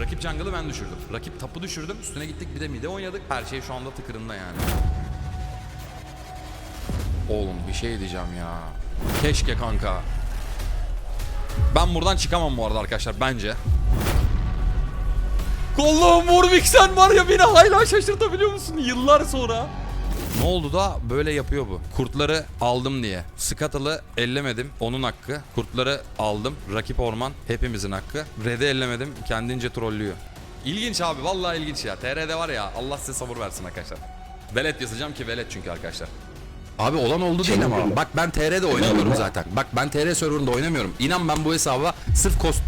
Rakip jungle'ı ben düşürdüm. Rakip tapu düşürdüm. Üstüne gittik bir de mide oynadık. Her şey şu anda tıkırında yani. Oğlum bir şey diyeceğim ya. Keşke kanka. Ben buradan çıkamam bu arada arkadaşlar bence. Allah'ım Warwick sen var ya beni hala şaşırtabiliyor musun yıllar sonra? Ne oldu da böyle yapıyor bu. Kurtları aldım diye. Scuttle'ı ellemedim. Onun hakkı. Kurtları aldım. Rakip orman. Hepimizin hakkı. Red'i ellemedim. Kendince trollüyor. İlginç abi. Vallahi ilginç ya. TR'de var ya. Allah size sabır versin arkadaşlar. Velet yazacağım ki velet çünkü arkadaşlar. Abi olan oldu değil ama. Bak ben TR'de oynamıyorum zaten. Bak ben TR serverında oynamıyorum. İnan ben bu hesaba sırf kost...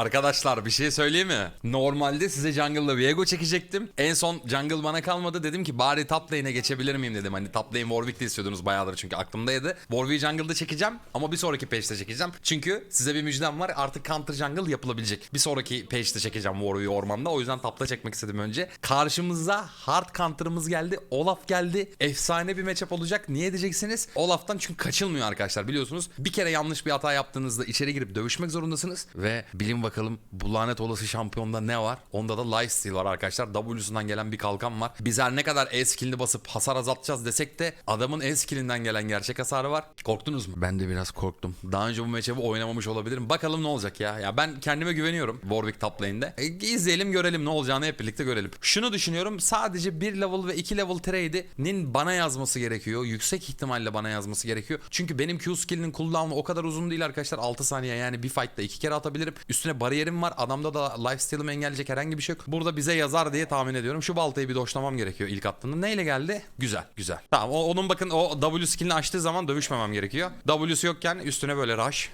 arkadaşlar bir şey söyleyeyim mi? Normalde size jungle'la Viego çekecektim. En son jungle bana kalmadı dedim ki bari top lane'e geçebilir miyim dedim. Hani top lane Warwick de istiyordunuz bayağıdır çünkü aklımdaydı. Warwick'i jungle'da çekeceğim ama bir sonraki page'de çekeceğim. Çünkü size bir müjdem var artık counter jungle yapılabilecek. Bir sonraki page'de çekeceğim Warwick'i ormanda o yüzden topla çekmek istedim önce. Karşımıza hard counter'ımız geldi. Olaf geldi. Efsane bir matchup olacak. Niye diyeceksiniz? Olaf'tan çünkü kaçılmıyor arkadaşlar biliyorsunuz. Bir kere yanlış bir hata yaptığınızda içeri girip dövüşmek zorundasınız. Ve bilin bakalım bu lanet olası şampiyonda ne var? Onda da lifesteal var arkadaşlar. W'sundan gelen bir kalkan var. Biz her ne kadar E skillini basıp hasar azaltacağız desek de adamın E skillinden gelen gerçek hasarı var. Korktunuz mu? Ben de biraz korktum. Daha önce bu matchup'ı oynamamış olabilirim. Bakalım ne olacak ya. Ya ben kendime güveniyorum Warwick top lane'de. E, izleyelim görelim ne olacağını hep birlikte görelim. Şunu düşünüyorum. Sadece 1 level ve 2 level trade'inin bana yazması gerekiyor. Yüksek ihtimalle bana yazması gerekiyor. Çünkü benim Q skill'inin cooldown'u o kadar uzun değil arkadaşlar. 6 saniye yani bir fight'ta iki kere atabilirim. Üstüne bariyerim var. Adamda da lifesteal'ımı engelleyecek herhangi bir şey yok. Burada bize yazar diye tahmin ediyorum. Şu baltayı bir doşlamam gerekiyor ilk attığında. Neyle geldi? Güzel, güzel. Tamam o, onun bakın o W skill'ini açtığı zaman dövüşmemem gerekiyor. W'su yokken üstüne böyle rush.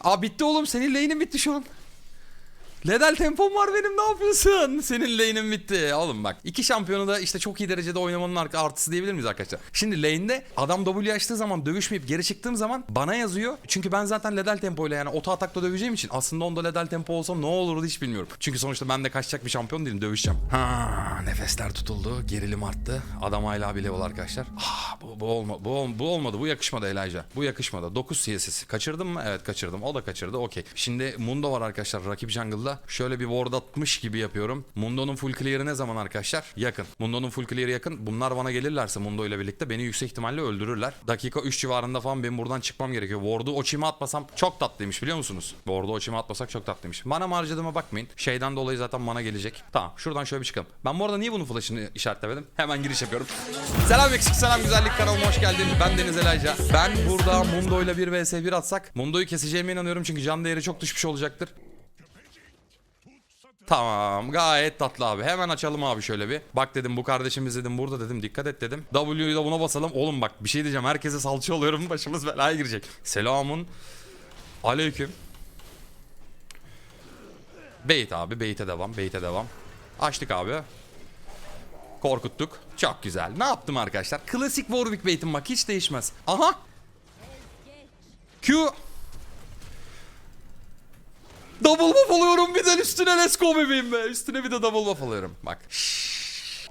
Aa bitti oğlum. Senin lane'in bitti şu an. Ledel tempom var benim ne yapıyorsun? Senin lane'in bitti. Oğlum bak iki şampiyonu da işte çok iyi derecede oynamanın artısı diyebilir miyiz arkadaşlar? Şimdi lane'de adam W açtığı zaman dövüşmeyip geri çıktığım zaman bana yazıyor. Çünkü ben zaten ledel tempoyla yani oto atakla döveceğim için aslında onda ledel tempo olsa ne olurdu hiç bilmiyorum. Çünkü sonuçta ben de kaçacak bir şampiyon değilim dövüşeceğim. Ha nefesler tutuldu. Gerilim arttı. Adam hala bir level arkadaşlar. Ah, bu, bu, olma, bu, ol- bu olmadı. Bu yakışmadı Elijah. Bu yakışmadı. 9 CSS. Kaçırdım mı? Evet kaçırdım. O da kaçırdı. Okey. Şimdi Mundo var arkadaşlar rakip jungle'da. Şöyle bir ward atmış gibi yapıyorum. Mundo'nun full clear'ı ne zaman arkadaşlar? Yakın. Mundo'nun full clear'ı yakın. Bunlar bana gelirlerse Mundo ile birlikte beni yüksek ihtimalle öldürürler. Dakika 3 civarında falan benim buradan çıkmam gerekiyor. Ward'u Oçim'e atmasam çok tatlıymış biliyor musunuz? Ward'u Oçim'e atmasak çok tatlıymış. Mana harcadığıma bakmayın. Şeyden dolayı zaten mana gelecek. Tamam şuradan şöyle bir çıkalım. Ben bu arada niye bunun flash'ını işaretlemedim? Hemen giriş yapıyorum. Selam eksik selam güzellik kanalıma hoş geldin. Ben Deniz Elayca. Ben burada Mundo ile 1 vs 1 atsak Mundo'yu keseceğime inanıyorum çünkü can değeri çok düşmüş olacaktır. Tamam gayet tatlı abi. Hemen açalım abi şöyle bir. Bak dedim bu kardeşimiz dedim burada dedim dikkat et dedim. W'yu da buna basalım. Oğlum bak bir şey diyeceğim. Herkese salça oluyorum. Başımız belaya girecek. Selamun. Aleyküm. Bait abi. Bait'e devam. Bait'e devam. Açtık abi. Korkuttuk. Çok güzel. Ne yaptım arkadaşlar? Klasik Warwick bait'im bak hiç değişmez. Aha. Q. Double buff alıyorum bir de üstüne let's go be. Üstüne bir de double buff alıyorum. Bak. Şşş.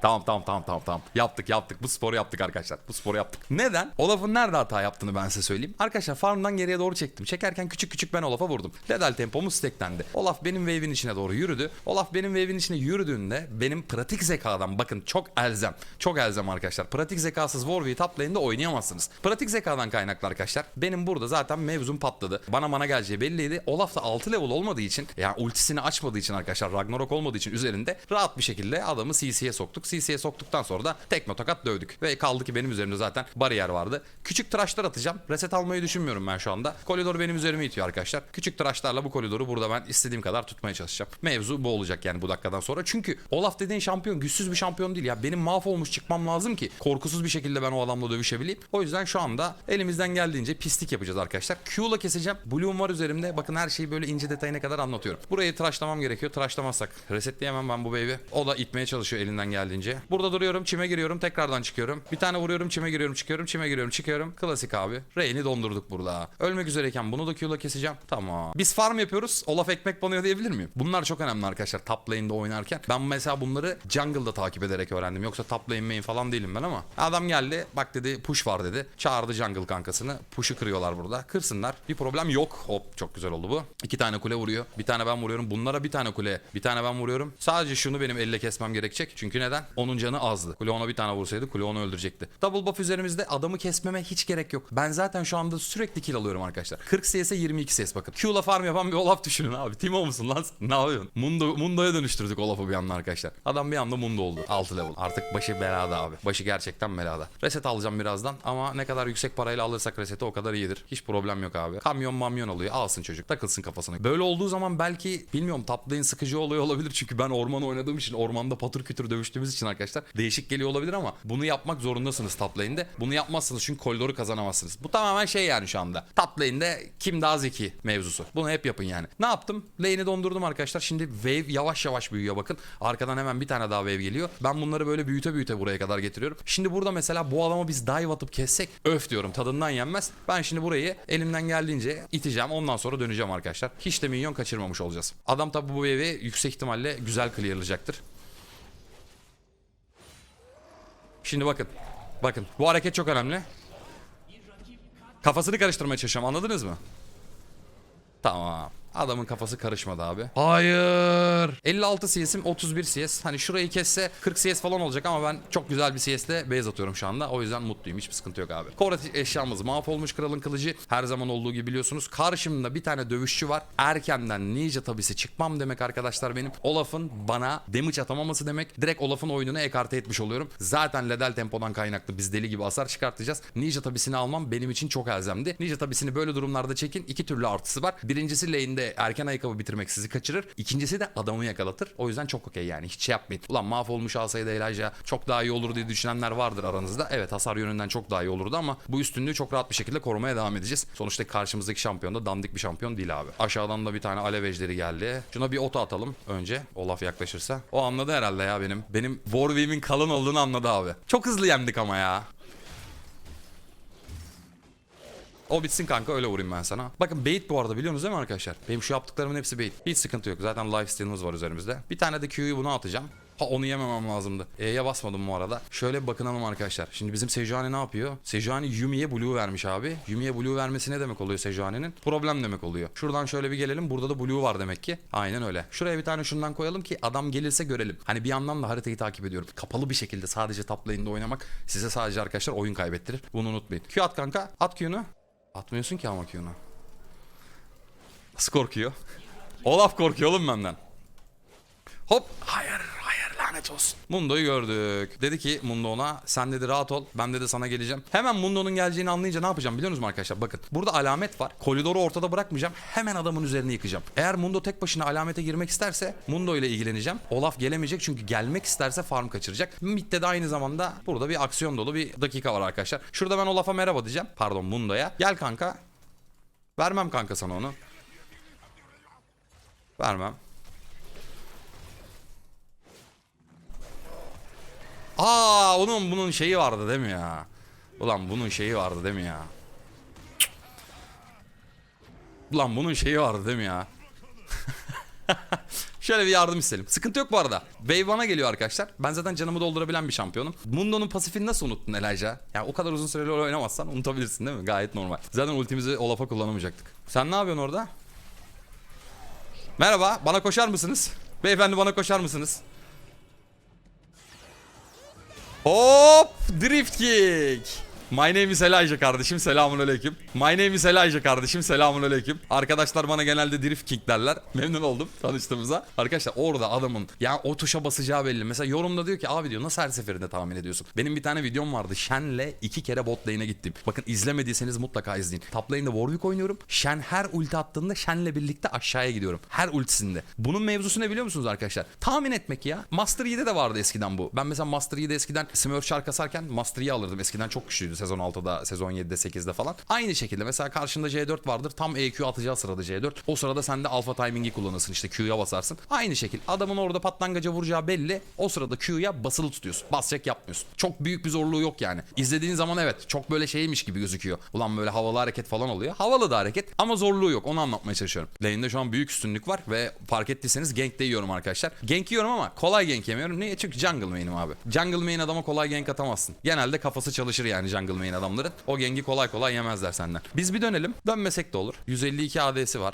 Tamam tamam tamam tamam tamam. Yaptık yaptık. Bu sporu yaptık arkadaşlar. Bu sporu yaptık. Neden? Olaf'ın nerede hata yaptığını ben size söyleyeyim. Arkadaşlar farmdan geriye doğru çektim. Çekerken küçük küçük ben Olaf'a vurdum. Ledal tempomuz steklendi. Olaf benim wave'in içine doğru yürüdü. Olaf benim wave'in içine yürüdüğünde benim pratik zekadan bakın çok elzem. Çok elzem arkadaşlar. Pratik zekasız Warwick'i top lane'de oynayamazsınız. Pratik zekadan kaynaklı arkadaşlar. Benim burada zaten mevzum patladı. Bana mana geleceği belliydi. Olaf da 6 level olmadığı için yani ultisini açmadığı için arkadaşlar Ragnarok olmadığı için üzerinde rahat bir şekilde adamı CC'ye soktuk. CC'ye soktuktan sonra da tekme tokat dövdük. Ve kaldı ki benim üzerimde zaten bariyer vardı. Küçük tıraşlar atacağım. Reset almayı düşünmüyorum ben şu anda. Koridor benim üzerime itiyor arkadaşlar. Küçük tıraşlarla bu koridoru burada ben istediğim kadar tutmaya çalışacağım. Mevzu bu olacak yani bu dakikadan sonra. Çünkü Olaf dediğin şampiyon güçsüz bir şampiyon değil ya. Benim mahvolmuş çıkmam lazım ki korkusuz bir şekilde ben o adamla dövüşebileyim. O yüzden şu anda elimizden geldiğince pislik yapacağız arkadaşlar. Q'la keseceğim. Bloom var üzerimde. Bakın her şeyi böyle ince detayına kadar anlatıyorum. Burayı tıraşlamam gerekiyor. Tıraşlamazsak resetleyemem ben bu wave'i. O da itmeye çalışıyor elinden geldiğince. Gelince. Burada duruyorum çime giriyorum tekrardan çıkıyorum. Bir tane vuruyorum çime giriyorum çıkıyorum çime giriyorum çıkıyorum. Klasik abi. Reyni dondurduk burada. Ölmek üzereyken bunu da Q'la keseceğim. Tamam. Biz farm yapıyoruz. Olaf ekmek banıyor diyebilir miyim? Bunlar çok önemli arkadaşlar top lane'de oynarken. Ben mesela bunları jungle'da takip ederek öğrendim. Yoksa top lane main falan değilim ben ama. Adam geldi bak dedi push var dedi. Çağırdı jungle kankasını. Push'u kırıyorlar burada. Kırsınlar. Bir problem yok. Hop çok güzel oldu bu. İki tane kule vuruyor. Bir tane ben vuruyorum. Bunlara bir tane kule. Bir tane ben vuruyorum. Sadece şunu benim elle kesmem gerekecek. Çünkü neden? Onun canı azdı. Kule ona bir tane vursaydı kule onu öldürecekti. Double buff üzerimizde adamı kesmeme hiç gerek yok. Ben zaten şu anda sürekli kill alıyorum arkadaşlar. 40 CS'e 22 CS bakın. Q'la farm yapan bir Olaf düşünün abi. Timo musun lan? Ne yapıyorsun? Mundo, Mundo'ya dönüştürdük Olaf'ı bir anda arkadaşlar. Adam bir anda Mundo oldu. 6 level. Artık başı belada abi. Başı gerçekten belada. Reset alacağım birazdan ama ne kadar yüksek parayla alırsak reseti o kadar iyidir. Hiç problem yok abi. Kamyon mamyon alıyor. Alsın çocuk. Takılsın kafasına. Böyle olduğu zaman belki bilmiyorum top sıkıcı oluyor olabilir. Çünkü ben orman oynadığım için ormanda patır kütür dövüştüğümüz için arkadaşlar değişik geliyor olabilir ama bunu yapmak zorundasınız top lane'de. Bunu yapmazsınız çünkü koridoru kazanamazsınız. Bu tamamen şey yani şu anda. Top lane'de kim daha zeki mevzusu. Bunu hep yapın yani. Ne yaptım? Lane'i dondurdum arkadaşlar. Şimdi wave yavaş yavaş büyüyor bakın. Arkadan hemen bir tane daha wave geliyor. Ben bunları böyle büyüte büyüte buraya kadar getiriyorum. Şimdi burada mesela bu adamı biz dive atıp kessek öf diyorum tadından yenmez. Ben şimdi burayı elimden geldiğince iteceğim. Ondan sonra döneceğim arkadaşlar. Hiç de minyon kaçırmamış olacağız. Adam tabi bu wave'i yüksek ihtimalle güzel clearlayacaktır. Şimdi bakın. Bakın bu hareket çok önemli. Kafasını karıştırmaya çalışıyorum anladınız mı? Tamam. Adamın kafası karışmadı abi. Hayır. 56 CS'im 31 CS. Hani şurayı kesse 40 CS falan olacak ama ben çok güzel bir CS'le base atıyorum şu anda. O yüzden mutluyum. Hiçbir sıkıntı yok abi. Core eşyamız mahvolmuş kralın kılıcı. Her zaman olduğu gibi biliyorsunuz. Karşımda bir tane dövüşçü var. Erkenden ninja tabisi çıkmam demek arkadaşlar benim. Olaf'ın bana damage atamaması demek. Direkt Olaf'ın oyununu ekarte etmiş oluyorum. Zaten ledel tempodan kaynaklı biz deli gibi hasar çıkartacağız. Ninja tabisini almam benim için çok elzemdi. Ninja tabisini böyle durumlarda çekin. İki türlü artısı var. Birincisi lane'de erken ayakkabı bitirmek sizi kaçırır. İkincisi de adamı yakalatır. O yüzden çok okey yani. Hiç şey yapmayın. Ulan mahvolmuş alsaydı Elijah çok daha iyi olur diye düşünenler vardır aranızda. Evet hasar yönünden çok daha iyi olurdu ama bu üstünlüğü çok rahat bir şekilde korumaya devam edeceğiz. Sonuçta karşımızdaki şampiyon da dandik bir şampiyon değil abi. Aşağıdan da bir tane alev ejderi geldi. Şuna bir oto atalım önce. Olaf yaklaşırsa. O anladı herhalde ya benim. Benim Warweave'in kalın olduğunu anladı abi. Çok hızlı yendik ama ya. O bitsin kanka öyle vurayım ben sana. Bakın bait bu arada biliyorsunuz değil mi arkadaşlar? Benim şu yaptıklarımın hepsi bait. Hiç sıkıntı yok. Zaten life steal'ımız var üzerimizde. Bir tane de Q'yu buna atacağım. Ha onu yememem lazımdı. E'ye basmadım bu arada. Şöyle bir bakınalım arkadaşlar. Şimdi bizim Sejuani ne yapıyor? Sejuani Yumi'ye blue vermiş abi. Yumi'ye blue vermesi ne demek oluyor Sejuani'nin? Problem demek oluyor. Şuradan şöyle bir gelelim. Burada da blue var demek ki. Aynen öyle. Şuraya bir tane şundan koyalım ki adam gelirse görelim. Hani bir yandan da haritayı takip ediyorum. Kapalı bir şekilde sadece top lane'de oynamak size sadece arkadaşlar oyun kaybettirir. Bunu unutmayın. Q at kanka. At Q'nu. Atmıyorsun ki ama Q'nu. Nasıl korkuyor? Olaf korkuyor oğlum benden. Hop. Hayır hayır lanet olsun. Mundo'yu gördük. Dedi ki Mundo ona sen dedi rahat ol ben dedi sana geleceğim. Hemen Mundo'nun geleceğini anlayınca ne yapacağım biliyor musunuz arkadaşlar? Bakın burada alamet var. Koridoru ortada bırakmayacağım. Hemen adamın üzerine yıkacağım. Eğer Mundo tek başına alamete girmek isterse Mundo ile ilgileneceğim. Olaf gelemeyecek çünkü gelmek isterse farm kaçıracak. Mid'de de aynı zamanda burada bir aksiyon dolu bir dakika var arkadaşlar. Şurada ben Olaf'a merhaba diyeceğim. Pardon Mundo'ya. Gel kanka. Vermem kanka sana onu. Vermem. Aa onun bunun şeyi vardı değil mi ya? Ulan bunun şeyi vardı değil mi ya? Ulan bunun şeyi vardı değil mi ya? Şöyle bir yardım istedim. Sıkıntı yok bu arada. Wave bana geliyor arkadaşlar. Ben zaten canımı doldurabilen bir şampiyonum. Mundo'nun pasifini nasıl unuttun Elijah? Yani o kadar uzun süreli oynamazsan unutabilirsin değil mi? Gayet normal. Zaten ultimizi Olaf'a kullanamayacaktık. Sen ne yapıyorsun orada? Merhaba, bana koşar mısınız? Beyefendi bana koşar mısınız? Hop! Drift kick. My name is Elijah kardeşim selamun aleyküm. My name is Elijah kardeşim selamun aleyküm. Arkadaşlar bana genelde drift kick derler. Memnun oldum tanıştığımıza. Arkadaşlar orada adamın yani o tuşa basacağı belli. Mesela yorumda diyor ki abi diyor nasıl her seferinde tahmin ediyorsun? Benim bir tane videom vardı. Shen'le iki kere bot lane'e gittim. Bakın izlemediyseniz mutlaka izleyin. Top lane'de Warwick oynuyorum. Shen her ulti attığında Shen'le birlikte aşağıya gidiyorum. Her ultisinde. Bunun mevzusu ne biliyor musunuz arkadaşlar? Tahmin etmek ya. Master Yi'de de vardı eskiden bu. Ben mesela Master Yi'de eskiden Smurf şarkı kasarken Master Yi alırdım. Eskiden çok güçlüydü muydu sezon 6'da, sezon 7'de, 8'de falan. Aynı şekilde mesela karşında C4 vardır. Tam EQ atacağı sırada C4. O sırada sen de alfa timingi kullanırsın. işte Q'ya basarsın. Aynı şekil. Adamın orada patlangaca vuracağı belli. O sırada Q'ya basılı tutuyorsun. Basacak yapmıyorsun. Çok büyük bir zorluğu yok yani. İzlediğin zaman evet çok böyle şeymiş gibi gözüküyor. Ulan böyle havalı hareket falan oluyor. Havalı da hareket ama zorluğu yok. Onu anlatmaya çalışıyorum. Lane'de şu an büyük üstünlük var ve fark ettiyseniz gank de yiyorum arkadaşlar. Gank yiyorum ama kolay gank yemiyorum. Niye? Çünkü jungle main'im abi. Jungle main adama kolay gank atamazsın. Genelde kafası çalışır yani jungle main adamların. O ganki kolay kolay yemezler senden. Biz bir dönelim. Dönmesek de olur. 152 AD'si var.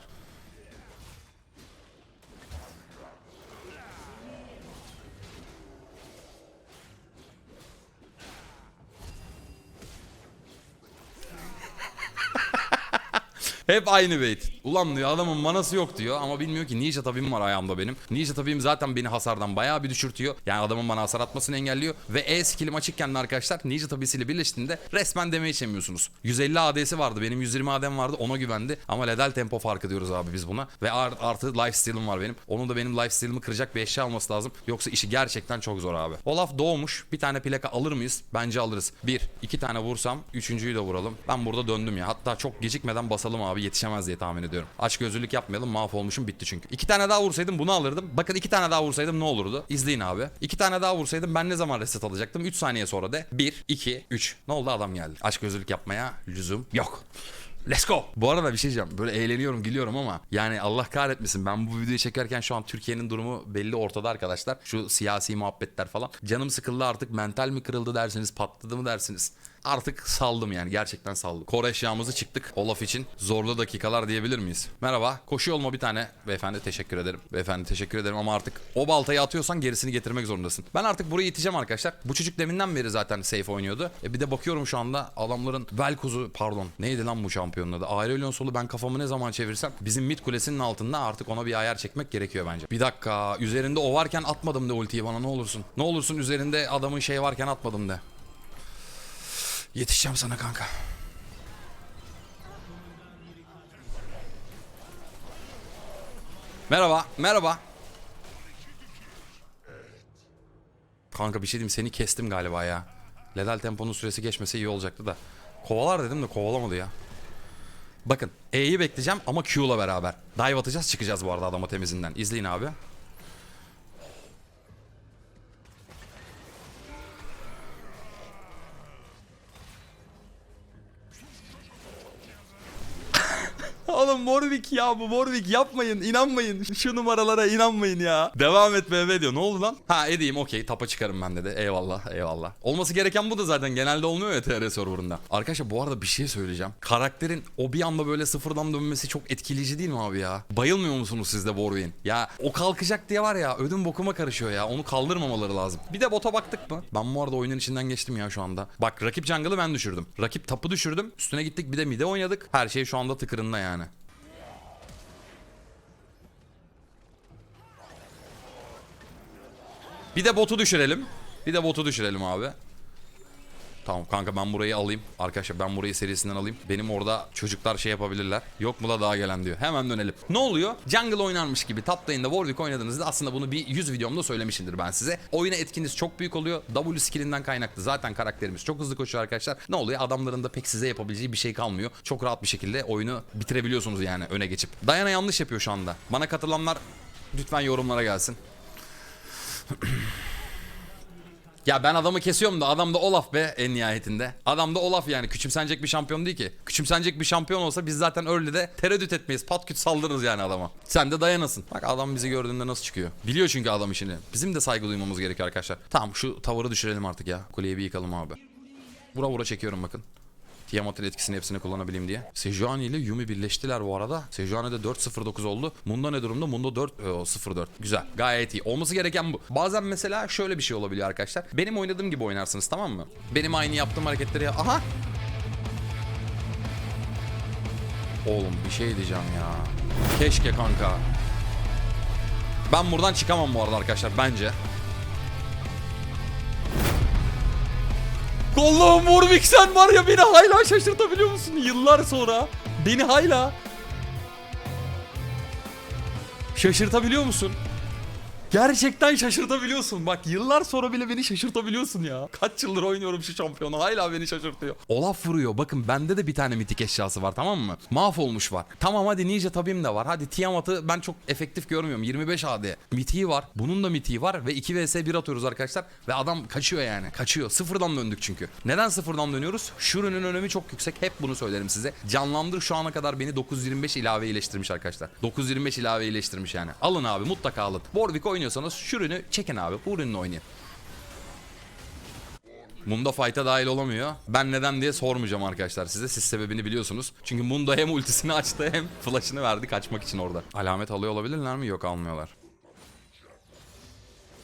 Hep aynı bait. Ulan diyor adamın manası yok diyor ama bilmiyor ki ninja tabim var ayağımda benim. Ninja tabim zaten beni hasardan bayağı bir düşürtüyor. Yani adamın bana hasar atmasını engelliyor. Ve E skillim açıkken de arkadaşlar ninja tabisiyle birleştiğinde resmen damage yemiyorsunuz. 150 AD'si vardı benim 120 AD'm vardı ona güvendi. Ama ledel tempo farkı diyoruz abi biz buna. Ve art- artı lifesteal'ım var benim. Onun da benim lifesteal'ımı kıracak bir eşya alması lazım. Yoksa işi gerçekten çok zor abi. Olaf doğmuş. Bir tane plaka alır mıyız? Bence alırız. Bir, iki tane vursam üçüncüyü de vuralım. Ben burada döndüm ya. Hatta çok gecikmeden basalım abi yetişemez diye tahmin ediyorum. Aç gözlülük yapmayalım mahvolmuşum bitti çünkü. İki tane daha vursaydım bunu alırdım. Bakın iki tane daha vursaydım ne olurdu? İzleyin abi. İki tane daha vursaydım ben ne zaman reset alacaktım? 3 saniye sonra da 1, 2, 3. Ne oldu adam geldi. Aç gözlülük yapmaya lüzum yok. Let's go. Bu arada bir şey diyeceğim. Böyle eğleniyorum, gülüyorum ama yani Allah kahretmesin. Ben bu videoyu çekerken şu an Türkiye'nin durumu belli ortada arkadaşlar. Şu siyasi muhabbetler falan. Canım sıkıldı artık. Mental mi kırıldı dersiniz, patladı mı dersiniz? Artık saldım yani gerçekten saldım. Kor eşyamızı çıktık Olaf için. Zorlu dakikalar diyebilir miyiz? Merhaba. Koşu olma bir tane. Beyefendi teşekkür ederim. Beyefendi teşekkür ederim ama artık o baltayı atıyorsan gerisini getirmek zorundasın. Ben artık burayı iteceğim arkadaşlar. Bu çocuk deminden beri zaten safe oynuyordu. E bir de bakıyorum şu anda adamların Velkoz'u pardon neydi lan bu şampiyonun adı? Aurelion solu ben kafamı ne zaman çevirsem bizim mid kulesinin altında artık ona bir ayar çekmek gerekiyor bence. Bir dakika üzerinde o varken atmadım de ultiyi bana ne olursun. Ne olursun üzerinde adamın şey varken atmadım de. Yetişeceğim sana kanka. Merhaba, merhaba. Kanka bir şey diyeyim seni kestim galiba ya. Ledal temponun süresi geçmese iyi olacaktı da. Kovalar dedim de kovalamadı ya. Bakın E'yi bekleyeceğim ama Q'la beraber. Dive atacağız çıkacağız bu arada adama temizinden. İzleyin abi. Oğlum Morvik ya bu Morvik yapmayın inanmayın şu numaralara inanmayın ya. Devam et BB diyor ne oldu lan? Ha edeyim okey tapa çıkarım ben dedi eyvallah eyvallah. Olması gereken bu da zaten genelde olmuyor ya TR serverında. Arkadaşlar bu arada bir şey söyleyeceğim. Karakterin o bir anda böyle sıfırdan dönmesi çok etkileyici değil mi abi ya? Bayılmıyor musunuz siz de Warwick'in? Ya o kalkacak diye var ya ödüm bokuma karışıyor ya onu kaldırmamaları lazım. Bir de bota baktık mı? Ben bu arada oyunun içinden geçtim ya şu anda. Bak rakip jungle'ı ben düşürdüm. Rakip tapı düşürdüm. Üstüne gittik bir de mide oynadık. Her şey şu anda tıkırında yani. Bir de botu düşürelim. Bir de botu düşürelim abi. Tamam kanka ben burayı alayım. Arkadaşlar ben burayı serisinden alayım. Benim orada çocuklar şey yapabilirler. Yok mu da daha gelen diyor. Hemen dönelim. Ne oluyor? Jungle oynanmış gibi top lane'de Warwick oynadığınızda aslında bunu bir 100 videomda söylemişimdir ben size. Oyuna etkiniz çok büyük oluyor. W skillinden kaynaklı. Zaten karakterimiz çok hızlı koşuyor arkadaşlar. Ne oluyor? Adamların da pek size yapabileceği bir şey kalmıyor. Çok rahat bir şekilde oyunu bitirebiliyorsunuz yani öne geçip. Dayana yanlış yapıyor şu anda. Bana katılanlar lütfen yorumlara gelsin. Ya ben adamı kesiyorum da adam da Olaf be en nihayetinde. Adam da Olaf yani küçümsenecek bir şampiyon değil ki. Küçümsenecek bir şampiyon olsa biz zaten early'de tereddüt etmeyiz. Pat küt saldırırız yani adama. Sen de dayanasın. Bak adam bizi gördüğünde nasıl çıkıyor. Biliyor çünkü adam işini. Bizim de saygı duymamız gerekiyor arkadaşlar. Tamam şu tavırı düşürelim artık ya. Kuleyi bir yıkalım abi. Vura vura çekiyorum bakın. Tiamat'ın etkisini hepsini kullanabileyim diye. Sejuani ile Yumi birleştiler bu arada. Sejuani de 4-0-9 oldu. Munda ne durumda? Munda 4 e, o, 0-4. Güzel. Gayet iyi. Olması gereken bu. Bazen mesela şöyle bir şey olabiliyor arkadaşlar. Benim oynadığım gibi oynarsınız tamam mı? Benim aynı yaptığım hareketleri... Aha! Oğlum bir şey diyeceğim ya. Keşke kanka. Ben buradan çıkamam bu arada arkadaşlar bence. Allah'ım Warwick sen var ya beni hala şaşırtabiliyor musun? Yıllar sonra beni hala şaşırtabiliyor musun? Gerçekten şaşırtabiliyorsun. Bak yıllar sonra bile beni şaşırtabiliyorsun ya. Kaç yıldır oynuyorum şu şampiyonu hala beni şaşırtıyor. Olaf vuruyor. Bakın bende de bir tane mitik eşyası var tamam mı? Mahvolmuş var. Tamam hadi Ninja tabim de var. Hadi Tiamat'ı ben çok efektif görmüyorum. 25 AD. Mitiği var. Bunun da mitiği var ve 2 vs 1 atıyoruz arkadaşlar. Ve adam kaçıyor yani. Kaçıyor. Sıfırdan döndük çünkü. Neden sıfırdan dönüyoruz? Şurunun önemi çok yüksek. Hep bunu söylerim size. Canlandır şu ana kadar beni 925 ilave iyileştirmiş arkadaşlar. 925 ilave iyileştirmiş yani. Alın abi mutlaka alın. Warwick oynuyorsanız şurunu çekin abi. Bu ürünle oynayın. Munda fight'a dahil olamıyor. Ben neden diye sormayacağım arkadaşlar size. Siz sebebini biliyorsunuz. Çünkü Munda hem ultisini açtı hem flash'ını verdi kaçmak için orada. Alamet alıyor olabilirler mi? Yok almıyorlar.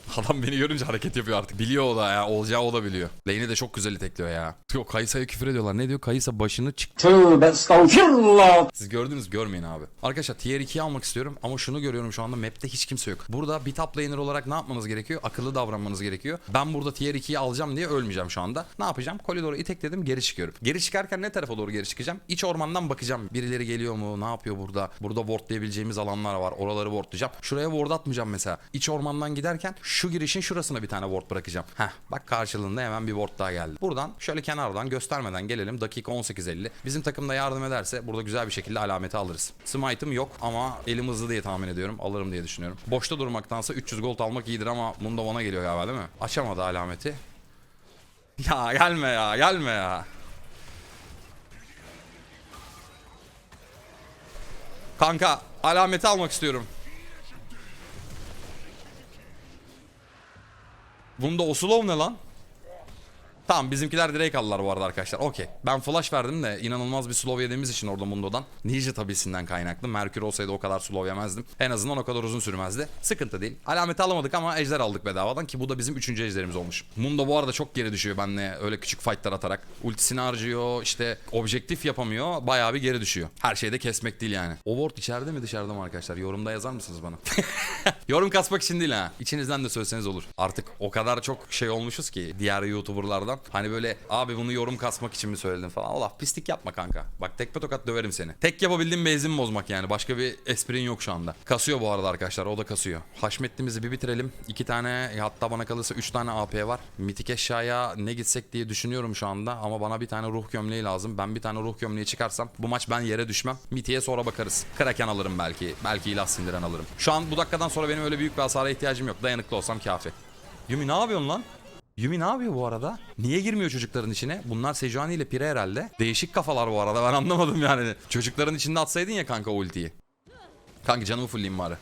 Adam beni görünce hareket yapıyor artık. Biliyor o da ya. Olacağı o da biliyor. Lane'i de çok güzel itekliyor ya. Yok Kayısa'ya küfür ediyorlar. Ne diyor? Kayısa başını çık. Tövbe estağfirullah. Siz gördünüz görmeyin abi. Arkadaşlar tier 2'yi almak istiyorum ama şunu görüyorum şu anda map'te hiç kimse yok. Burada bir top laner olarak ne yapmanız gerekiyor? Akıllı davranmanız gerekiyor. Ben burada tier 2'yi alacağım diye ölmeyeceğim şu anda. Ne yapacağım? Koridoru itekledim geri çıkıyorum. Geri çıkarken ne tarafa doğru geri çıkacağım? İç ormandan bakacağım. Birileri geliyor mu? Ne yapıyor burada? Burada wardlayabileceğimiz alanlar var. Oraları wardlayacağım. Şuraya ward atmayacağım mesela. İç ormandan giderken şu girişin şurasına bir tane ward bırakacağım. Heh bak karşılığında hemen bir ward daha geldi. Buradan şöyle kenardan göstermeden gelelim. Dakika 18.50. Bizim takım da yardım ederse burada güzel bir şekilde alameti alırız. Smite'ım yok ama elim hızlı diye tahmin ediyorum. Alırım diye düşünüyorum. Boşta durmaktansa 300 gold almak iyidir ama bunda bana geliyor galiba değil mi? Açamadı alameti. Ya gelme ya gelme ya. Kanka alameti almak istiyorum. Bunda Oslov ne lan? Tamam bizimkiler direkt aldılar bu arada arkadaşlar. Okey. Ben flash verdim de inanılmaz bir slow yediğimiz için orada Mundo'dan. Ninja tabisinden kaynaklı. Merkür olsaydı o kadar slow yemezdim. En azından o kadar uzun sürmezdi. Sıkıntı değil. Alameti alamadık ama ejder aldık bedavadan ki bu da bizim üçüncü ejderimiz olmuş. Mundo bu arada çok geri düşüyor benle öyle küçük fightlar atarak. Ultisini harcıyor işte objektif yapamıyor. Bayağı bir geri düşüyor. Her şeyde kesmek değil yani. O ward içeride mi dışarıda mı arkadaşlar? Yorumda yazar mısınız bana? Yorum kasmak için değil ha. İçinizden de söyleseniz olur. Artık o kadar çok şey olmuşuz ki diğer YouTuber'lardan. Hani böyle abi bunu yorum kasmak için mi söyledin falan. Allah pislik yapma kanka. Bak tekme tokat döverim seni. Tek yapabildiğim benzin bozmak yani. Başka bir esprin yok şu anda. Kasıyor bu arada arkadaşlar. O da kasıyor. Haşmetli'mizi bir bitirelim. İki tane e, hatta bana kalırsa üç tane AP var. Mitik eşyaya ne gitsek diye düşünüyorum şu anda. Ama bana bir tane ruh gömleği lazım. Ben bir tane ruh gömleği çıkarsam bu maç ben yere düşmem. Miti'ye sonra bakarız. Kraken alırım belki. Belki ilah sindiren alırım. Şu an bu dakikadan sonra benim öyle büyük bir hasara ihtiyacım yok. Dayanıklı olsam kafi. Yumi ne yapıyorsun lan? Yumi ne yapıyor bu arada? Niye girmiyor çocukların içine? Bunlar Sejuani ile Pire herhalde. Değişik kafalar bu arada ben anlamadım yani. Çocukların içinde atsaydın ya kanka ultiyi. Kanka canımı fullleyeyim bari.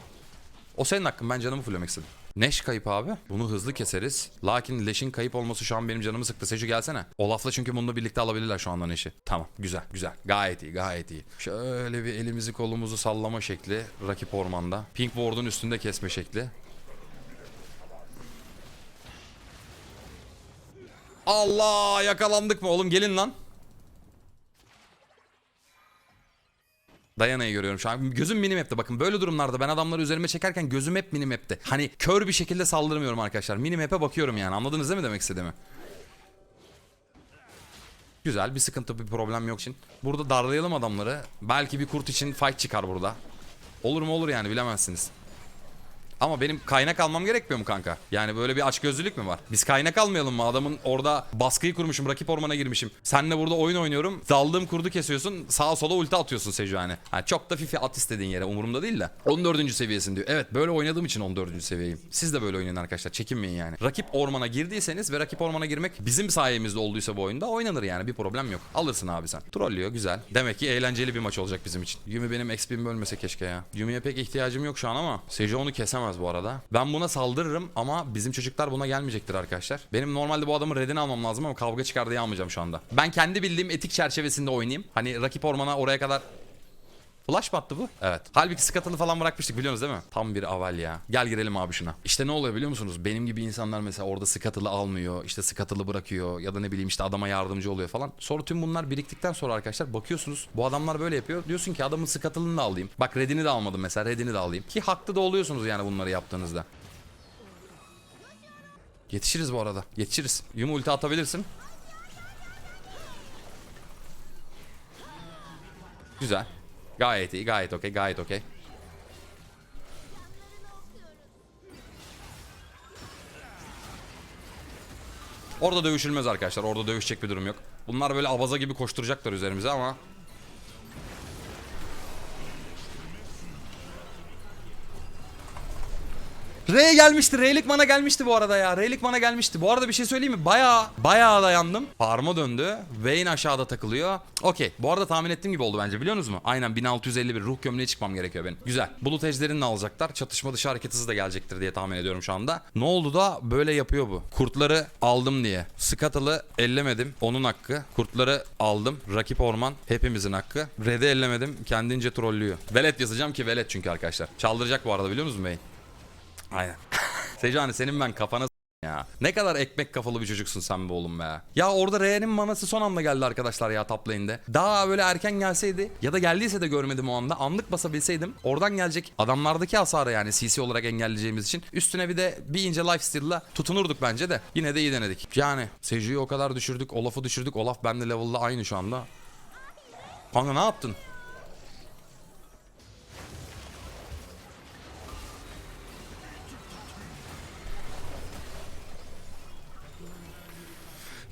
O senin hakkın ben canımı fulllemek istedim. Neş kayıp abi. Bunu hızlı keseriz. Lakin Leş'in kayıp olması şu an benim canımı sıktı. Seju gelsene. Olaf'la çünkü bununla birlikte alabilirler şu anda Neş'i. Tamam güzel güzel. Gayet iyi gayet iyi. Şöyle bir elimizi kolumuzu sallama şekli. Rakip ormanda. Pink Ward'un üstünde kesme şekli. Allah yakalandık mı oğlum gelin lan. Dayana'yı görüyorum şu an. Gözüm minimap'te. Bakın böyle durumlarda ben adamları üzerime çekerken gözüm hep minimap'te. Hani kör bir şekilde saldırmıyorum arkadaşlar. Minimap'e bakıyorum yani. Anladınız değil mi demek istediğimi? Güzel bir sıkıntı bir problem yok için. Burada darlayalım adamları. Belki bir kurt için fight çıkar burada. Olur mu olur yani bilemezsiniz. Ama benim kaynak almam gerekmiyor mu kanka? Yani böyle bir açgözlülük mü var? Biz kaynak almayalım mı? Adamın orada baskıyı kurmuşum, rakip ormana girmişim. Senle burada oyun oynuyorum. Daldığım kurdu kesiyorsun. Sağa sola ulti atıyorsun Sejuani. Ha, çok da fifi at istediğin yere umurumda değil de. 14. seviyesin diyor. Evet böyle oynadığım için 14. seviyeyim. Siz de böyle oynayın arkadaşlar. Çekinmeyin yani. Rakip ormana girdiyseniz ve rakip ormana girmek bizim sayemizde olduysa bu oyunda oynanır yani. Bir problem yok. Alırsın abi sen. Trollüyor güzel. Demek ki eğlenceli bir maç olacak bizim için. Yumi benim XP'mi bölmese keşke ya. Yumi'ye pek ihtiyacım yok şu an ama Seju onu kesemez bu arada. Ben buna saldırırım ama bizim çocuklar buna gelmeyecektir arkadaşlar. Benim normalde bu adamın redini almam lazım ama kavga çıkar diye almayacağım şu anda. Ben kendi bildiğim etik çerçevesinde oynayayım. Hani rakip ormana oraya kadar Flash mı attı bu? Evet. Halbuki skatılı falan bırakmıştık biliyorsunuz değil mi? Tam bir aval ya. Gel girelim abi şuna. İşte ne oluyor biliyor musunuz? Benim gibi insanlar mesela orada skatılı almıyor. işte skatılı bırakıyor. Ya da ne bileyim işte adama yardımcı oluyor falan. Sonra tüm bunlar biriktikten sonra arkadaşlar bakıyorsunuz. Bu adamlar böyle yapıyor. Diyorsun ki adamın skatılını da alayım. Bak redini de almadım mesela. Redini de alayım. Ki haklı da oluyorsunuz yani bunları yaptığınızda. Yetişiriz bu arada. Yetişiriz. Yum ulti atabilirsin. Güzel. Gayet iyi gayet okey gayet okey. Orada dövüşülmez arkadaşlar. Orada dövüşecek bir durum yok. Bunlar böyle abaza gibi koşturacaklar üzerimize ama R gelmişti. R'lik mana gelmişti bu arada ya. R'lik mana gelmişti. Bu arada bir şey söyleyeyim mi? Baya baya dayandım. Farm'a döndü. Vayne aşağıda takılıyor. Okey. Bu arada tahmin ettiğim gibi oldu bence biliyor musunuz mu? Aynen 1651 ruh gömleği çıkmam gerekiyor benim. Güzel. Bulut ejderini alacaklar. Çatışma dışı hareket hızı da gelecektir diye tahmin ediyorum şu anda. Ne oldu da böyle yapıyor bu. Kurtları aldım diye. Scuttle'ı ellemedim. Onun hakkı. Kurtları aldım. Rakip orman. Hepimizin hakkı. Red'i ellemedim. Kendince trollüyor. Velet yazacağım ki velet çünkü arkadaşlar. Çaldıracak bu arada biliyor musunuz Vayne? Aynen. Sejani senin ben kafana ya. Ne kadar ekmek kafalı bir çocuksun sen be oğlum be. Ya orada R'nin manası son anda geldi arkadaşlar ya top lane'de. Daha böyle erken gelseydi ya da geldiyse de görmedim o anda. Anlık basabilseydim oradan gelecek adamlardaki hasarı yani CC olarak engelleyeceğimiz için. Üstüne bir de bir ince lifesteal'la tutunurduk bence de. Yine de iyi denedik. Yani Seju'yu o kadar düşürdük. Olaf'ı düşürdük. Olaf benimle level'da aynı şu anda. Kanka ne yaptın?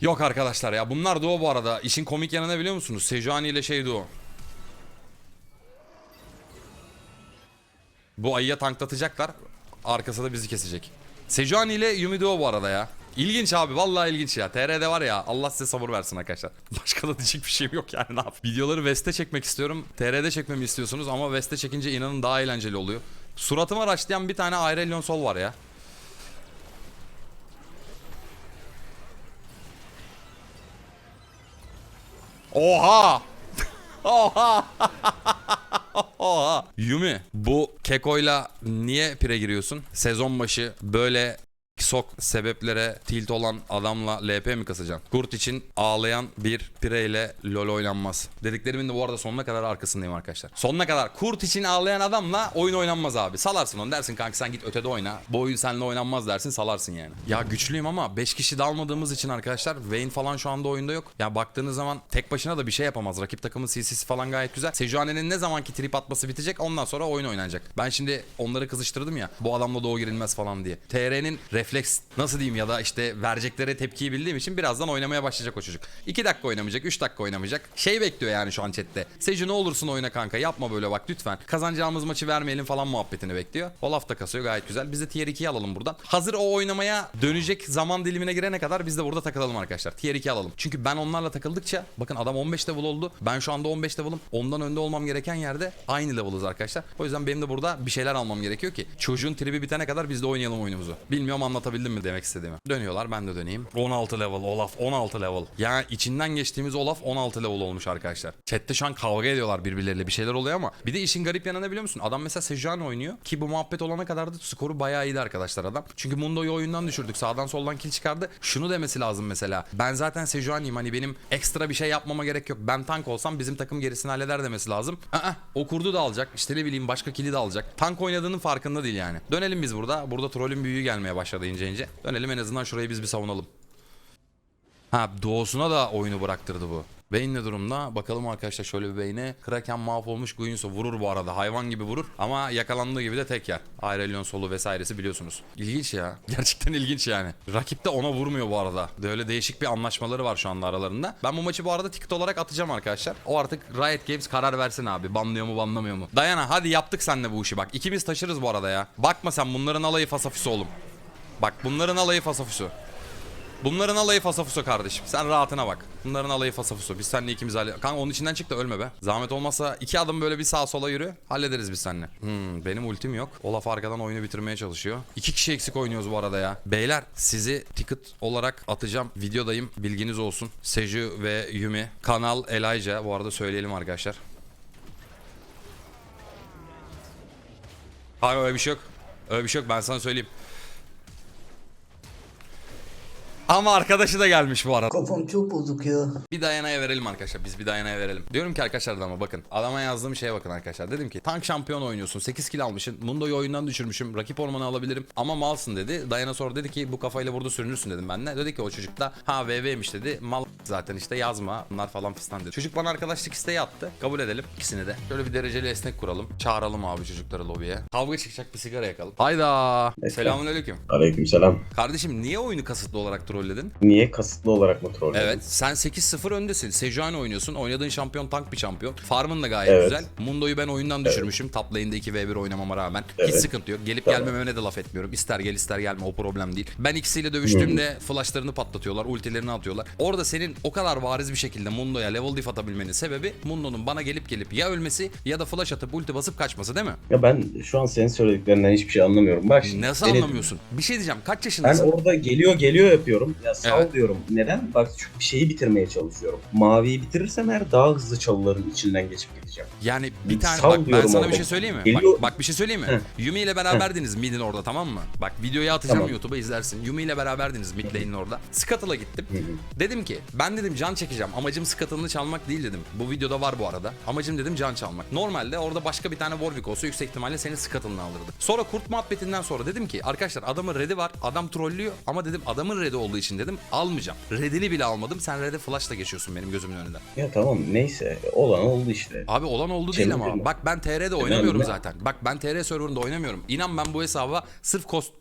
Yok arkadaşlar ya bunlar duo bu arada. İşin komik yanı ne biliyor musunuz? Sejuani ile şey duo. Bu ayıya tanklatacaklar. Arkası da bizi kesecek. Sejuani ile Yumi duo bu arada ya. İlginç abi vallahi ilginç ya. TR'de var ya Allah size sabır versin arkadaşlar. Başka da diyecek bir şeyim yok yani ne yap. Videoları Veste çekmek istiyorum. TR'de çekmemi istiyorsunuz ama Veste çekince inanın daha eğlenceli oluyor. Suratıma raşlayan bir tane Aurelion Sol var ya. Oha! Oha! Oha! Yumi bu Keko'yla niye pire giriyorsun? Sezon başı böyle sok sebeplere tilt olan adamla LP mi kasacaksın? Kurt için ağlayan bir pireyle LoL oynanmaz. Dediklerimin de bu arada sonuna kadar arkasındayım arkadaşlar. Sonuna kadar kurt için ağlayan adamla oyun oynanmaz abi. Salarsın onu dersin kanka sen git ötede oyna. Bu oyun seninle oynanmaz dersin salarsın yani. Ya güçlüyüm ama 5 kişi de almadığımız için arkadaşlar Vayne falan şu anda oyunda yok. Ya baktığınız zaman tek başına da bir şey yapamaz. Rakip takımın CC'si falan gayet güzel. Sejuani'nin ne zamanki trip atması bitecek ondan sonra oyun oynanacak. Ben şimdi onları kızıştırdım ya. Bu adamla doğu girilmez falan diye. TR'nin refleks nasıl diyeyim ya da işte verecekleri tepkiyi bildiğim için birazdan oynamaya başlayacak o çocuk. 2 dakika oynamayacak, 3 dakika oynamayacak. Şey bekliyor yani şu an chatte. Seju ne olursun oyna kanka yapma böyle bak lütfen. Kazanacağımız maçı vermeyelim falan muhabbetini bekliyor. Olaf da kasıyor gayet güzel. Biz de tier 2'yi alalım buradan. Hazır o oynamaya dönecek zaman dilimine girene kadar biz de burada takılalım arkadaşlar. Tier 2 alalım. Çünkü ben onlarla takıldıkça bakın adam 15 level oldu. Ben şu anda 15 level'ım. Ondan önde olmam gereken yerde aynı level'ız arkadaşlar. O yüzden benim de burada bir şeyler almam gerekiyor ki çocuğun tribi bitene kadar biz de oynayalım oyunumuzu. Bilmiyorum anlatabildim mi demek istediğimi. Dönüyorlar ben de döneyim. 16 level Olaf 16 level. Yani içinden geçtiğimiz Olaf 16 level olmuş arkadaşlar. Chat'te şu an kavga ediyorlar birbirleriyle bir şeyler oluyor ama bir de işin garip yanı ne biliyor musun? Adam mesela Sejuani oynuyor ki bu muhabbet olana kadar da skoru bayağı iyiydi arkadaşlar adam. Çünkü Mundo'yu oyundan düşürdük. Sağdan soldan kill çıkardı. Şunu demesi lazım mesela. Ben zaten Sejuani'yim hani benim ekstra bir şey yapmama gerek yok. Ben tank olsam bizim takım gerisini halleder demesi lazım. Aa, o kurdu da alacak. İşte ne bileyim başka kili de alacak. Tank oynadığının farkında değil yani. Dönelim biz burada. Burada trollün büyüğü gelmeye başladı ince ince. Dönelim en azından şurayı biz bir savunalım. Ha doğusuna da oyunu bıraktırdı bu. Vayne ne durumda? Bakalım arkadaşlar şöyle bir Vayne'e. Kraken mahvolmuş Guinsoo vurur bu arada. Hayvan gibi vurur. Ama yakalandığı gibi de tek yer. Aurelion solu vesairesi biliyorsunuz. İlginç ya. Gerçekten ilginç yani. Rakip de ona vurmuyor bu arada. Böyle değişik bir anlaşmaları var şu anda aralarında. Ben bu maçı bu arada ticket olarak atacağım arkadaşlar. O artık Riot Games karar versin abi. Banlıyor mu banlamıyor mu? Dayana hadi yaptık seninle bu işi bak. İkimiz taşırız bu arada ya. Bakma sen bunların alayı fasafiso oğlum. Bak bunların alayı fasafiso. Bunların alayı fasafuso kardeşim. Sen rahatına bak. Bunların alayı fasafuso. Biz seninle ikimiz halle... Kanka onun içinden çık da ölme be. Zahmet olmazsa iki adım böyle bir sağa sola yürü. Hallederiz biz seninle. Hmm, benim ultim yok. Olaf arkadan oyunu bitirmeye çalışıyor. İki kişi eksik oynuyoruz bu arada ya. Beyler sizi ticket olarak atacağım. Videodayım. Bilginiz olsun. Seju ve Yumi. Kanal Elijah. Bu arada söyleyelim arkadaşlar. Hayır öyle bir şey yok. Öyle bir şey yok ben sana söyleyeyim. Ama arkadaşı da gelmiş bu arada. Kafam çok bozuk ya. Bir dayanaya verelim arkadaşlar. Biz bir dayanaya verelim. Diyorum ki arkadaşlar adama bakın. Adama yazdığım şeye bakın arkadaşlar. Dedim ki tank şampiyon oynuyorsun. 8 kill almışsın. Mundo'yu oyundan düşürmüşüm. Rakip ormanı alabilirim. Ama malsın dedi. Dayana sonra dedi ki bu kafayla burada sürünürsün dedim ben de. Dedi ki o çocuk da ha VV'miş dedi. Mal zaten işte yazma. Bunlar falan fistan dedi. Çocuk bana arkadaşlık isteği attı. Kabul edelim ikisini de. Şöyle bir dereceli esnek kuralım. Çağıralım abi çocukları lobiye. Kavga çıkacak bir sigara yakalım. Hayda. Selamünaleyküm. Aleykümselam. Kardeşim niye oyunu kasıtlı olarak trolledin? Niye kasıtlı olarak mı trolledin? Evet. Sen 8-0 öndesin. Sejuani oynuyorsun. Oynadığın şampiyon tank bir şampiyon. Farmın da gayet Evet. güzel. Mundo'yu ben oyundan düşürmüşüm. Top lane'de 2v1 oynamama rağmen. Hiç Evet. sıkıntı yok. Gelip Tamam. gelmemene de laf etmiyorum. İster gel ister gelme o problem değil. Ben ikisiyle dövüştüğümde flashlarını patlatıyorlar. Ultilerini atıyorlar. Orada senin o kadar bariz bir şekilde Mundo'ya level diff atabilmenin sebebi Mundo'nun bana gelip gelip ya ölmesi ya da flash atıp ulti basıp kaçması değil mi? Ya ben şu an senin söylediklerinden hiçbir şey anlamıyorum. Bak şimdi. Nasıl denedim. anlamıyorsun? Bir şey diyeceğim. Kaç Ben yaşındasın? orada geliyor geliyor yapıyorum. Ya sal Evet. diyorum. Neden? Bak şu şeyi bitirmeye çalışıyorum. Maviyi bitirirsem eğer daha hızlı çalıların içinden geçip gideceğim. Yani bir tane Sal bak ben diyorum sana orada. bir şey söyleyeyim mi? Geliyor- Bak, bak bir şey söyleyeyim mi? Heh. Yumi ile beraberdiniz midin orada tamam mı? Bak videoyu atacağım Tamam. YouTube'a izlersin. Yumi ile beraberdiniz mid lane'in orada. Scuttle'a gittim. Dedim ki ben dedim can çekeceğim. Amacım Scuttle'ını çalmak değil dedim. Bu videoda var bu arada. Amacım dedim can çalmak. Normalde orada başka bir tane Warwick olsa yüksek ihtimalle senin Scuttle'ını alırdı. Sonra kurt muhabbetinden sonra dedim ki arkadaşlar adamın red'i var. Adam trollüyor ama dedim adamın red'i olduğu için dedim almayacağım. Red'ini bile almadım. Sen red'e flash'la geçiyorsun benim gözümün önünden. Ya tamam neyse olan oldu işte. Abi olan oldu değil ama. Bak ben TR'de oynamıyorum zaten. Bak ben TR serverında oynamıyorum. İnan ben bu hesaba sırf kost...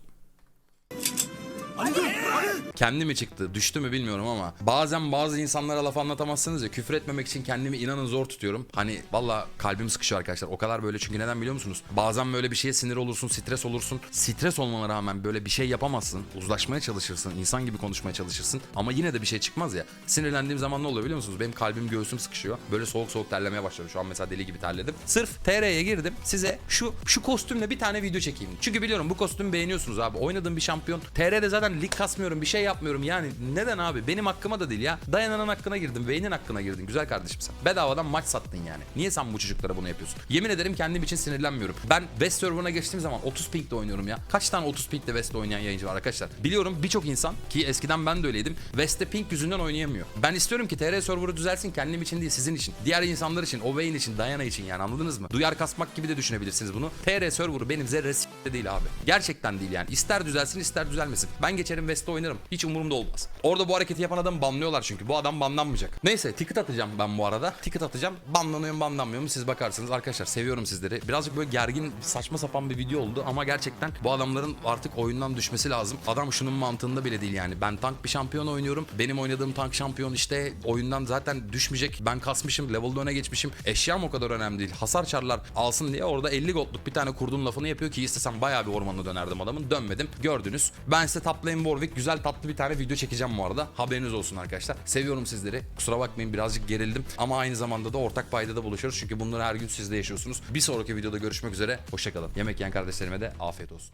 Kendi mi çıktı, düştü mü bilmiyorum ama bazen bazı insanlara laf anlatamazsınız ya küfür etmemek için kendimi inanın zor tutuyorum. Hani valla kalbim sıkışıyor arkadaşlar. O kadar böyle çünkü neden biliyor musunuz? Bazen böyle bir şeye sinir olursun, stres olursun. Stres olmana rağmen böyle bir şey yapamazsın. Uzlaşmaya çalışırsın, insan gibi konuşmaya çalışırsın ama yine de bir şey çıkmaz ya. Sinirlendiğim zaman ne oluyor biliyor musunuz? Benim kalbim göğsüm sıkışıyor. Böyle soğuk soğuk terlemeye başlıyorum. Şu an mesela deli gibi terledim. Sırf TR'ye girdim. Size şu şu kostümle bir tane video çekeyim. Çünkü biliyorum bu kostümü beğeniyorsunuz abi. Oynadığım bir şampiyon. TR'de zaten lig kasmıyorum. Bir şey yapmıyorum. Yani neden abi? Benim hakkıma da değil ya. Dayananın hakkına girdin. Vayne'in hakkına girdin. Güzel kardeşim sen. Bedavadan maç sattın yani. Niye sen bu çocuklara bunu yapıyorsun? Yemin ederim kendim için sinirlenmiyorum. Ben West server'ına geçtiğim zaman 30 ping'de oynuyorum ya. Kaç tane 30 ping'de West'te oynayan yayıncı var arkadaşlar? Biliyorum birçok insan ki eskiden ben de öyleydim. West'te ping yüzünden oynayamıyor. Ben istiyorum ki TR server'ı düzelsin kendim için değil sizin için. Diğer insanlar için, o Vayne için, Dayana için yani anladınız mı? Duyar kasmak gibi de düşünebilirsiniz bunu. TR server'ı benim zerresi de değil abi. Gerçekten değil yani. İster düzelsin ister düzelmesin. Ben geçerim West'te oynarım. Hiç umurumda olmaz. Orada bu hareketi yapan adamı banlıyorlar çünkü. Bu adam banlanmayacak. Neyse ticket atacağım ben bu arada. Ticket atacağım. Banlanıyor mu banlanmıyor mu siz bakarsınız. Arkadaşlar seviyorum sizleri. Birazcık böyle gergin saçma sapan bir video oldu ama gerçekten bu adamların artık oyundan düşmesi lazım. Adam şunun mantığında bile değil yani. Ben tank bir şampiyon oynuyorum. Benim oynadığım tank şampiyon işte oyundan zaten düşmeyecek. Ben kasmışım. Level'da öne geçmişim. Eşyam o kadar önemli değil. Hasar çarlar alsın diye orada 50 goldluk bir tane kurdun lafını yapıyor ki istesem bayağı bir ormanına dönerdim adamın. Dönmedim. Gördünüz. Ben size top lane Warwick güzel tatlı bir tane video çekeceğim bu arada. Haberiniz olsun arkadaşlar. Seviyorum sizleri. Kusura bakmayın birazcık gerildim. Ama aynı zamanda da ortak paydada buluşuyoruz. Çünkü bunları her gün siz de yaşıyorsunuz. Bir sonraki videoda görüşmek üzere. Hoşçakalın. Yemek yiyen kardeşlerime de afiyet olsun.